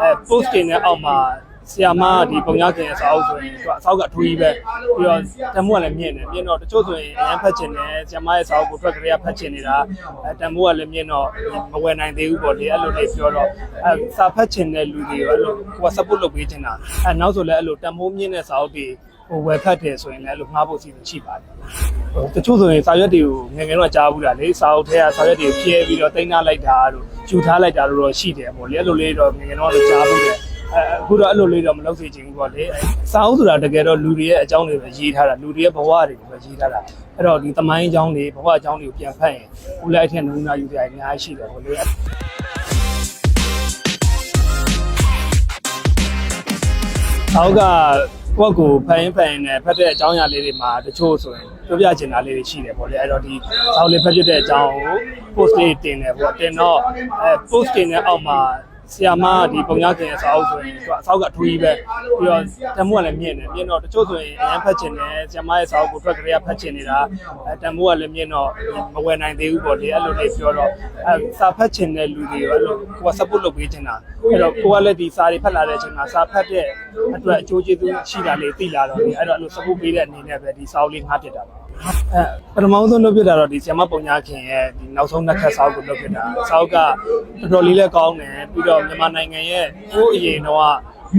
အဲ post တင်တဲ့အောက်မှာဆီယာမကဒီပုံရခင်အစာအုပ်ဆိုရင်သူကအစာအုပ်ကအထူးကြီးပဲပြီးတော့တမိုးကလည်းမြင့်တယ်မြင့်တော့တချို့ဆိုရင်အရန်ဖတ်ချင်တယ်ဆီယာမရဲ့စာအုပ်ကိုဖက်ကလေးကဖတ်ချင်နေတာအဲတမိုးကလည်းမြင့်တော့မဝယ်နိုင်သေးဘူးပေါ့လေအဲ့လိုလေးပြောတော့အဲစာဖတ်ချင်တဲ့လူတွေရောအဲ့လိုကိုက support လုပ်ပေးချင်တာအဲနောက်ဆိုလည်းအဲ့လိုတမိုးမြင့်တဲ့စာအုပ်တွေ ဟိုဝယ်ဖတ်တယ်ဆိုရင်လည်းအဲ့လိုငှားဖို့စီစဉ်ရှိပါတယ်ဟိုတချို့ဆိုရင်စာရွက်တွေကိုငယ်ငယ်တော့ကြားဘူးတာလေစာအုပ်ထဲကစာရွက်တွေကိုဖြဲပြီးတော့တင်ထားလိုက်တာတို့ယူထားလိုက်တာတို့တော့ရှိတယ်ပေါ့လေအဲ့လိုလေးတော့ငယ်ငယ်တော့ကြားဘူးတယ်အဲအခုတော့အဲ့လိုလေးတော့မလုပ်စေချင်ဘူးပေါ့လေအဲစာအုပ်ဆိုတာတကယ်တော့လူတွေရဲ့အကြောင်းတွေပဲရေးထားတာလူတွေရဲ့ဘဝတွေကိုပဲရေးထားတာအဲ့တော့ဒီသမိုင်းအကြောင်းတွေဘဝအကြောင်းတွေကိုပြန်ဖတ်ရင်ဦးလိုက်အထက်နမူနာယူကြရအများကြီးရှိတယ်ပေါ့လေစာအုပ်က ကိုယ့်ကိုဖတ်ရင်ဖတ်ရင်နဲ့ဖတ်တဲ့အကြောင်းအရာလေးတွေမှာတချို့ဆိုရင်ပြောပြချင်တာလေးတွေရှိတယ်ပေါ့လေအဲ့တော့ဒီစာအုပ်လေးဖတ်ပြတဲ့အကြောင်းကို post လေးတင်တယ်ပေါ့တင်တော့အဲ post တင်တဲ့အောက်မှာ ဆီယာမကဒီပုံရခင်အစာအုပ်ဆိုရင်သူကအစာအုပ်ကအထူးကြီးပဲပြီးတော့တမိုးကလည်းမြင့်တယ်မြင့်တော့တချို့ဆိုရင်အရန်ဖတ်ချင်တယ်ဆီယာမရဲ့စာအုပ်ကိုဖက်ကလေးကဖတ်ချင်နေတာအဲတမိုးကလည်းမြင့်တော့မဝယ်နိုင်သေးဘူးပေါ့လေအဲ့လိုလေးပြောတော့အဲစာဖတ်ချင်တဲ့လူတွေရောအဲ့လိုကိုက support လုပ်ပေးချင်တာအဲ့တော့ကိုကလည်းဒီစာတွေဖတ်လာတဲ့အချိန်မှာစာဖတ်တဲ့အတွက်အကျိုးကျေးဇူးရှိတာလေးသိလာတော့လေအဲ့တော့အဲ့လို support ပေးတဲ့အနေနဲ့ပဲဒီစာအုပ်လေးငှားပြစ်တာပါ အဲပထမဆုံးလုပ်ပြတာတော့ဒီဆီယမပုံညာခင်ရဲ့ဒီနောက်ဆုံးနှစ်ခက်စာအုပ်ကိုလုပ်ပြတာစာအုပ်ကတော်တော်လေးလည်းကောင်းတယ်ပြီးတော့မြန်မာနိုင်ငံရဲ့ကိုယ့်အရင်တော့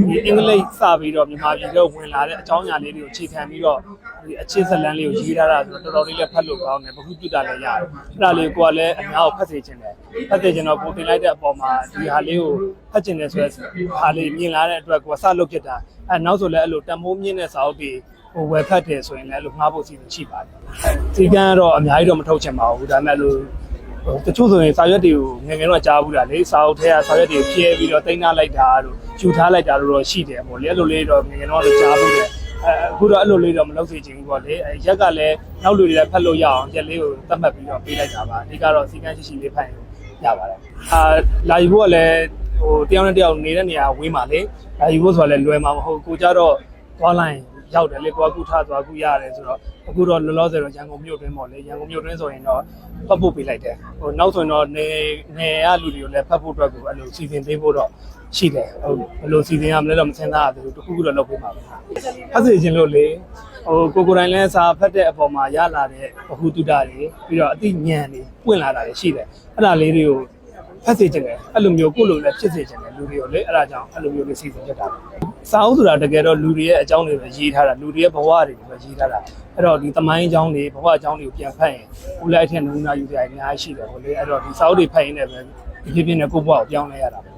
ဒီအင်္ဂလိပ်စပြီးတော့မြန်မာပြည်တော့ဝင်လာတဲ့အကြောင်းအရာလေးတွေကိုအခြေခံပြီးတော့ဒီအခြေစလန်းလေးကိုရေးထားတာဆိုတော့တော်တော်လေးလည်းဖတ်လို့ကောင်းတယ်ဘခုပြတာလည်းရတယ်အဲ့ဒါလေးကိုကလည်းအများကိုဖတ်စေချင်တယ်ဖတ်စေချင်တော့ကိုတင်လိုက်တဲ့အပေါ်မှာဒီဟာလေးကိုဖတ်ချင်တယ်ဆိုတော့ဟာလေးမြင်လာတဲ့အတွက်ကိုကစလုပ်ဖြစ်တာအဲနောက်ဆိုလည်းအဲ့လိုတမိုးမြင့်တဲ့စာအုပ်တွေ ဟိုဝယ်ဖတ်တယ်ဆိုရင်လည်းအဲ့လိုငှားဖို့စီစဉ်ရှိပါတယ်။ဒီကန်းကတော့အများကြီးတော့မထုတ်ချင်ပါဘူး။ဒါပေမဲ့လို့ဟိုတချို့ဆိုရင်စာရွက်တွေကိုငယ်ငယ်တော့ကြားဘူးတာလေ။စာအုပ်ထဲကစာရွက်တွေကိုဖြဲပြီးတော့တင်ထားလိုက်တာတို့ယူထားလိုက်တာတို့တော့ရှိတယ်ပေါ့လေ။အဲ့လိုလေးတော့ငယ်ငယ်တော့ကြားဘူးတယ်။အဲအခုတော့အဲ့လိုလေးတော့မလုပ်စေချင်ဘူးပေါ့လေ။အဲရက်ကလည်းနောက်လူတွေလည်းဖတ်လို့ရအောင်ရက်လေးကိုသတ်မှတ်ပြီးတော့ပေးလိုက်တာပါ။အဓိကတော့စီကန်းရှိရှိလေးဖတ်ရင်ရပါတယ်။အာလာယူဖို့ကလည်းဟိုတယောက်နဲ့တယောက်နေတဲ့နေရာဝေးပါလေ။လာယူဖို့ဆိုတာလည်းလွယ်မှာမဟုတ်ကိုကြတော့သွားလိုက် ရောက်တယ်လေကိုကကုထသွားကုရတယ်ဆိုတော့အခုတော့လောလောဆယ်တော့ရန်ကုန်မြို့တွင်းပေါ့လေရန်ကုန်မြို့တွင်းဆိုရင်တော့ဖတ်ဖို့ပေးလိုက်တယ်ဟိုနောက်ဆိုရင်တော့နေနေရလူတွေကိုလည်းဖတ်ဖို့အတွက်ကိုအဲ့လိုစီစဉ်ပေးဖို့တော့ရှိတယ်ဟိုဘယ်လိုစီစဉ်ရမလဲတော့မစဉ်းစားရသေးဘူးတခုခုတော့လုပ်ပေးပါမယ်ဖတ်စီခြင်းလို့လေဟိုကိုကိုယ်တိုင်လည်းစာဖတ်တဲ့အပေါ်မှာရလာတဲ့ဘ ഹു တုဒ္ဒတွေပြီးတော့အသိဉာဏ်တွေပွင့်လာတာတွေရှိတယ်အဲ့ဒါလေးတွေကိုဖတ်စေချင်တယ်အဲ့လိုမျိုးကိုယ့်လိုလည်းဖြစ်စေချင်တယ်လူတွေကိုလေအဲ့ဒါကြောင့်အဲ့လိုမျိုးလေးစီစဉ်ဖြစ်တာပါ စာအုပ်ဆိုတာတကယ်တော့လူတွေရဲ့အကြောင်းတွေပဲရေးထားတာလူတွေရဲ့ဘဝတွေကိုပဲရေးထားတာအဲ့တော့ဒီသမိုင်းအကြောင်းတွေဘဝအကြောင်းတွေကိုပြန်ဖတ်ရင်ဦးလိုက်အထက်နမူနာယူကြရအများကြီးရှိတယ်ဟိုလေအဲ့တော့ဒီစာအုပ်တွေဖတ်ရင်းနဲ့ပဲဒီဖြစ်ဖြစ်နဲ့ကိုယ့်ဘဝကိုပြောင်းလဲရတာပဲ